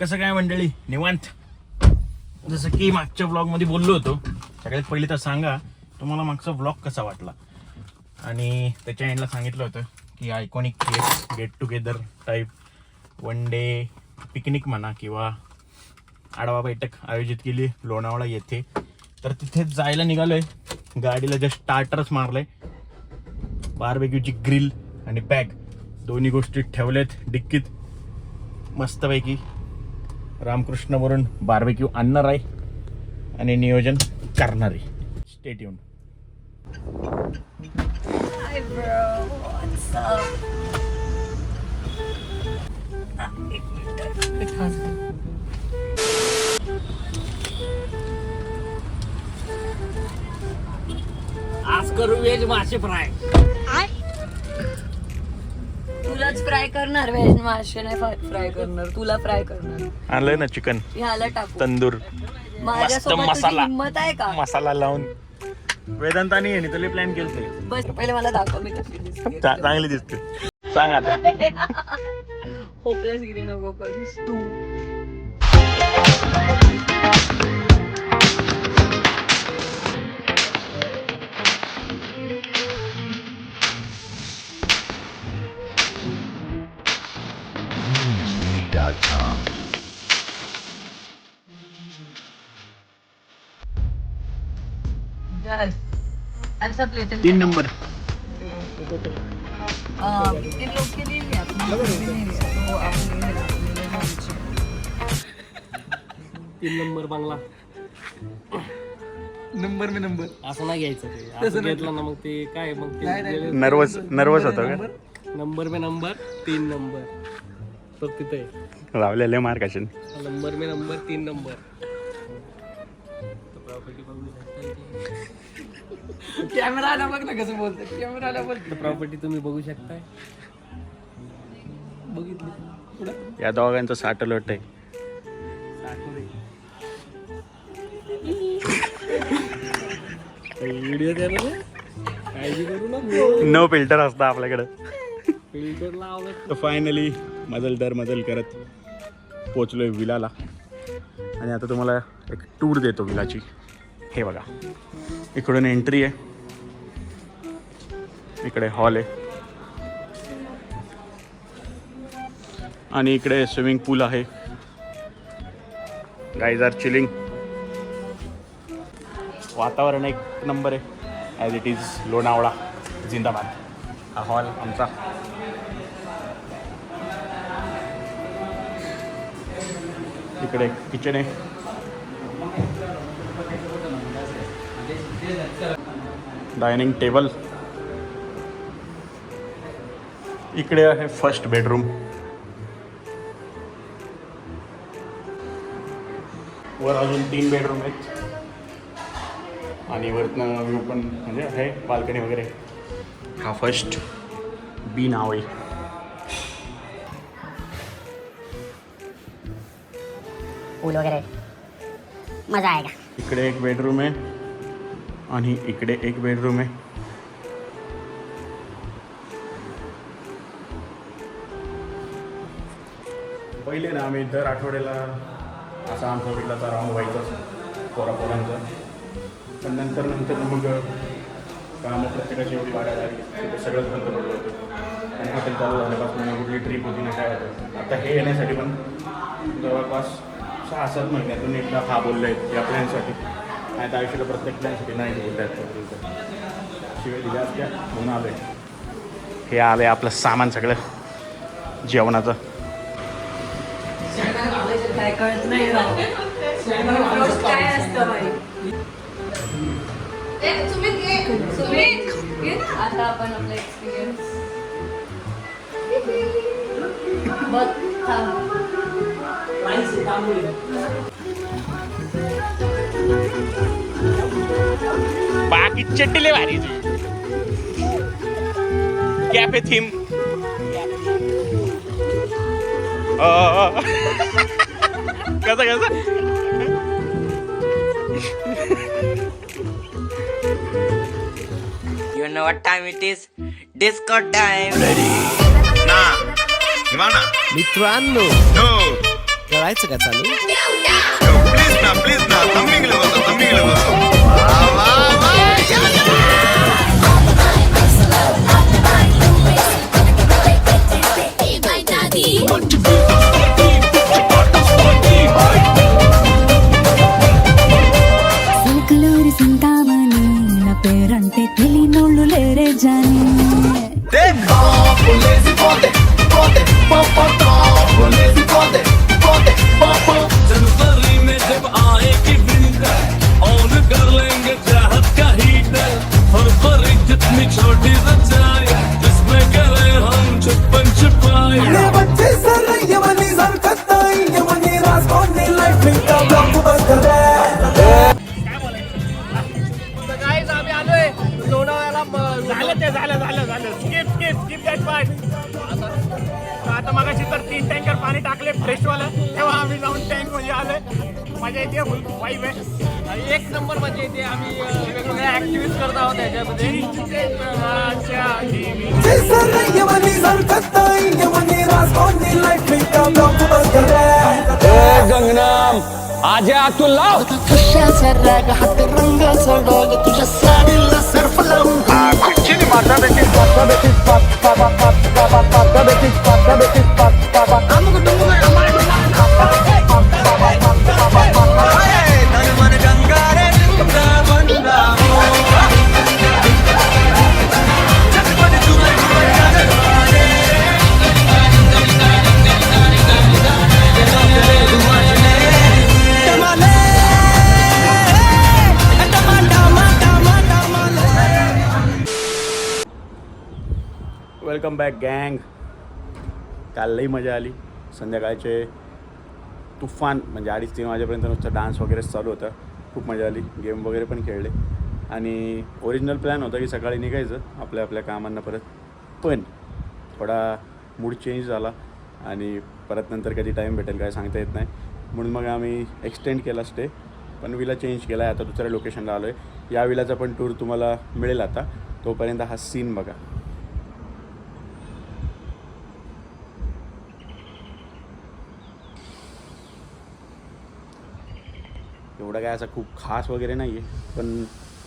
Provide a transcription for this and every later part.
कसं काय मंडळी? निवांत. जसं की मागच्या ब्लॉगमध्ये बोललो होतो. सगळ्यात पहिले तर सांगा तुम्हाला मागचा ब्लॉग कसा वाटला? आणि त्याच्या एंडला सांगितलं होतं की iconic place get together type one day picnic म्हणा किंवा आडवा बैठक आयोजित केली लोणावळा येथे. तर तिथे जायला निघालोय. गाडीला जस्ट स्टार्टरच मारलंय बारबेक्यूची ग्रिल आणि बॅग दोन्ही गोष्टी ठेवल्यात डिक्कीत. मस्तपैकी. रामकृष्णवरून बार्बेक्यू आणणार आहे आणि नियोजन करणार. आहे स्टेट येऊन? आज करू व्हेज मासे फ्राय. तुलाच फ्राय करणार व्हेज मासे नाही फ्राय करणार तुला फ्राय करणार. आणलंय ना चिकन ह्याला टाकू. तंदूर. माझ्यासोबत तुझी मसाला. हिंमत आहे का? मसाला लावून. वेदांतानी आहे तुला प्लॅन केलं बस पहिले मला दाखव मी दिसते. चांगली दिसते. सांग आता. होपलेस गिरी नको करूस तू. लेना नीचे। तीन नंबर. बांगला. नंबर में नंबर. असं नाही घ्यायचं ते. असं घेतलं ना मग ते काय मग ते नर्वस नर्वस होतो का? नंबर. में नंबर तीन नंबर. तो तिथे. आहे. लावलेले मार्क असेल नंबर में नंबर तीन नंबर. कॅमेरा आला बघ ना कसं बोलतो कॅमेरा आला प्रॉपर्टी तुम्ही बघू शकताय. बघितली. पुढं? या दोघांचं साठलोट आहे. व्हिडिओ द्यायला ना काळजी करू ना नो फिल्टर असतं आपल्याकडं. फिल्टर लावलं. तर फायनली मजल दर मजल करत पोचलोय विलाला. आणि आता तुम्हाला एक टूर देतो विलाची. हे बघा. इकडून एंट्री आहे. इकडे हॉल आहे. आणि इकडे स्विमिंग पूल आहे. गाईज आर चिलिंग वातावरण एक नंबर आहे. ॲज इट इज लोणावळा जिंदाबाद. हा हॉल आमचा. इकडे किचन आहे. Dining table. इकडे आहे फर्स्ट बेडरूम. वर अजून तीन बेडरूम आहेत. आणि वरतनं व्ह्यू पण म्हणजे आहे बाल्कनी वगैरे. हा फर्स्ट बी नाव आहे. पूल वगैरे. मजा आएगा इकडे एक बेडरूम आहे. आणि इकडे एक बेडरूम आहे. पहिले ना आम्ही दर आठवड्याला असा आमचा बिडलाचा राऊंड व्हायचा पोरापोरांचा. पण नंतर नंतर मग कामं प्रत्येकाची एवढी वाढायला लागली सगळंच बंद पडलं होतं. आणि हॉटेल चालू झाल्यापासून कुठली ट्रीप होती ना काय होतं. आता हे येण्यासाठी पण जवळपास सहा सात महिन्यातून एकदा हा बोललं आहे या प्लॅनसाठी आणि त्या आयुष्याला प्रत्येक प्लॅनसाठी नाही शिवाय दिल्या असत्या म्हणून आलोय. हे आलंय आपलं सामान सगळं जेवणाचं. काय कळत नाही राव. रोज काय असतं बाई? आता आपण आपला एक्सपिरियन्स बघ बाकी चड्डी लय भारी कॅफे थीम कसं कसं? You know what time it is disco time ना. ना. मित्रांनो. करायचं का चालू? प्लीज ना प्लीज ना. तमिंगले बसा तमिंगले बसा. तीन टँकर पाणी टाकले फ्रेशवालं तेव्हा आम्ही जाऊन टँकमध्ये आलोय. मजा येते फुल वाईब आहे. एक नंबर म्हणजे इथे आम्ही वेगवेगळ्या ऍक्टिव्हिटी करत आहोत त्याच्यामध्ये পাতা বেশি পাতা বেশি পাতা বেশি পাতা বেশি পাতা বেশি পাতা वेलकम बॅक गँग काल लई मजा आली. संध्याकाळचे तुफान म्हणजे अडीच तीन वाजेपर्यंत नुसतं डान्स वगैरे चालू होतं. खूप मजा आली. गेम वगैरे पण खेळले. आणि ओरिजिनल प्लॅन होता की सकाळी निघायचं आपल्या आपल्या कामांना परत. पण थोडा मूड चेंज झाला आणि परत नंतर कधी टाईम भेटेल काय सांगता येत नाही. म्हणून मग आम्ही एक्सटेंड केला स्टे पण विला चेंज केला आहे आता दुसऱ्या लोकेशनला आलो आहे या विलाचा पण टूर तुम्हाला मिळेल आता. तोपर्यंत हा सीन बघा. एवढं काय असं खूप खास वगैरे नाही आहे पण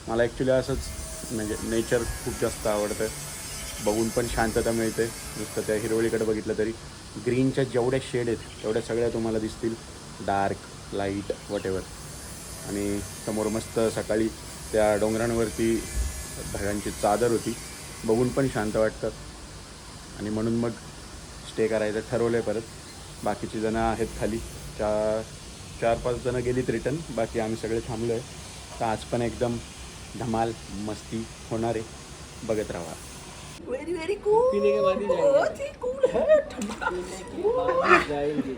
मला ॲक्च्युली असंच म्हणजे नेचर खूप जास्त आवडतं. बघून पण शांतता मिळते. नुसतं त्या हिरवळीकडे बघितलं तरी. ग्रीनच्या जेवढ्या शेड आहेत तेवढ्या सगळ्या तुम्हाला दिसतील. डार्क लाइट वॉट आणि समोर मस्त सकाळी त्या डोंगरांवरती ढगांची चादर होती. बघून पण शांत वाटतं. आणि म्हणून मग स्टे करायचं ठरवलं आहे परत. बाकीची जणं आहेत खाली. त्या चार पाच जणं गेलीत रिटर्न बाकी आम्ही सगळे थांबलो आहे तर आज पण एकदम धमाल मस्ती होणार आहे. बघत राहा. ही जाएंगे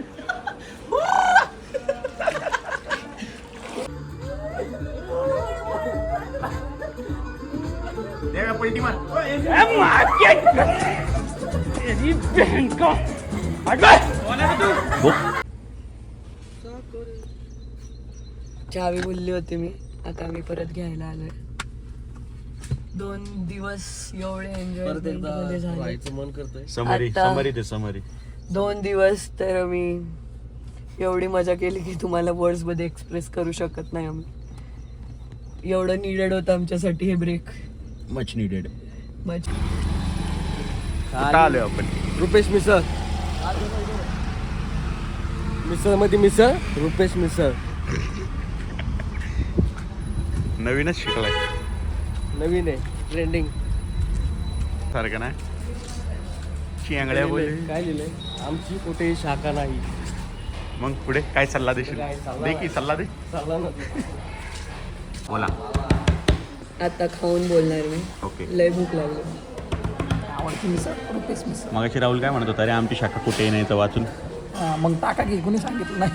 देगा पलटी मार। चावी बोलली होती मी. आता मी परत घ्यायला आलोय. दोन दिवस एवढे एन्जॉय परत एकदा मध्ये झाले. राहायचं मन करतंय. समरी आता- समरी ते समरी. दोन दिवस तर मी एवढी मजा केली की तुम्हाला वर्ड्समध्ये एक्सप्रेस करू शकत नाही आम्ही. एवढं निडेड होतं आमच्यासाठी हे ब्रेक मच निडेड कुठं आलोय आपण? रुपेश मिसळ. मिसळमध्ये मिसळ? रुपेश मिसळ. नवीनच शिकलाय. नवीन आहे ट्रेंडिंग सारखं ना चिंगड्या बोल काय लिहिलंय? आमची कुठेही शाखा नाही. मग पुढे काय सल्ला देशील? काय सल्ला दे की सल्ला दे. चालला ना बोला. आता खाऊन बोलणार मी. ओके. लय भूक लागली. आवडती मिसळ? रुपीस मिसळ. मगाशी राहुल काय म्हणत होता अरे आमची शाखा कुठे नाही तर वाचून. हा, मग टाका की कोणी सांगितलं नाही.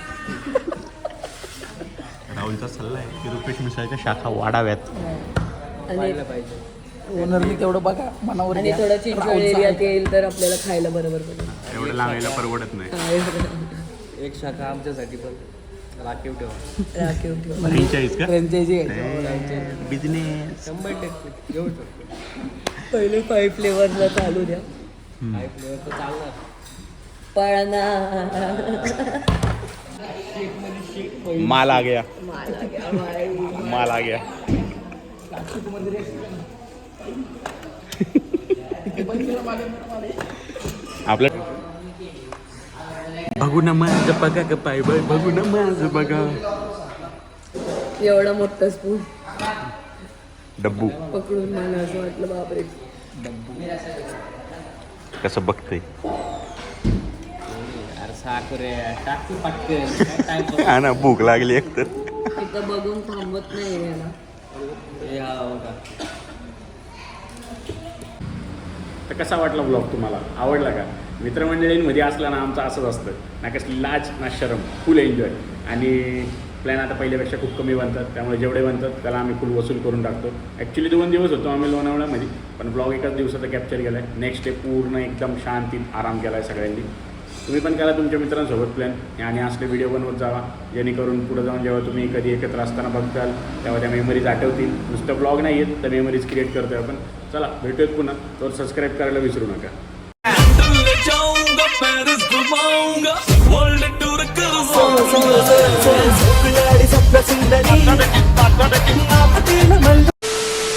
राहुलचा सल्ला आहे की रुपेश मिसळच्या शाखा वाढाव्यात. आणि ओनरनी तेवढं बघा मनावर आणि घ्या. थोडं चिंचवड एरियात येईल तर आपल्याला खायला बरोबर पडेल. एवढं परवडत नाही. एक शाखा आमच्यासाठी पण. राखीव ठेवा. राखीव ठेव. फ्रेंचाईज का? फ्रेंचायझी घ्यायची. बिझनेस शंभर टक्के. घेऊ शकतो. पहिले फाईव्ह फ्लेवरला चालू द्या. काय फ्लेवर तर चालणार. पळणार. माल आ गया। माल आ गया आपल्या बघू ना माझं बघा ग पाय बाय बघू ना माझं बघा. एवढा मोठा स्पून डब्बू. पकडून मला असं वाटलं बापरे. कसं बघतंय? साखर टाकू पटकन. हा ना भूक लागली एकतर इथं बघून थांबत नाही याला. हे का? तर कसा वाटला ब्लॉग तुम्हाला? आवडला का? मित्रमंडळींमध्ये असला ना आमचं असंच असतं. ना कसली लाज ना शरम. फुल एन्जॉय आणि प्लॅन आता पहिल्यापेक्षा खूप कमी बनतात. त्यामुळे जेवढे बनतात त्याला आम्ही फुल वसूल करून टाकतो. ॲक्च्युली दोन दिवस होतो आम्ही लोणावळ्यामध्ये. पण ब्लॉग एकाच दिवसाचा कॅप्चर केला आहे नेक्स्ट डे पूर्ण एकदम शांतीत आराम केला आहे सगळ्यांनी. तुम्ही पण करा तुमच्या मित्रांसोबत प्लॅन आणि असले व्हिडिओ बनवत जावा. जेणेकरून पुढे जाऊन जेव्हा तुम्ही कधी एकत्र असताना बघताल तेव्हा त्या मेमरीज आठवतील. नुसतं ब्लॉग नाही आहेत तर मेमरीज क्रिएट करतोय आपण. चला भेटूयात पुन्हा. तर सबस्क्राईब करायला विसरू नका.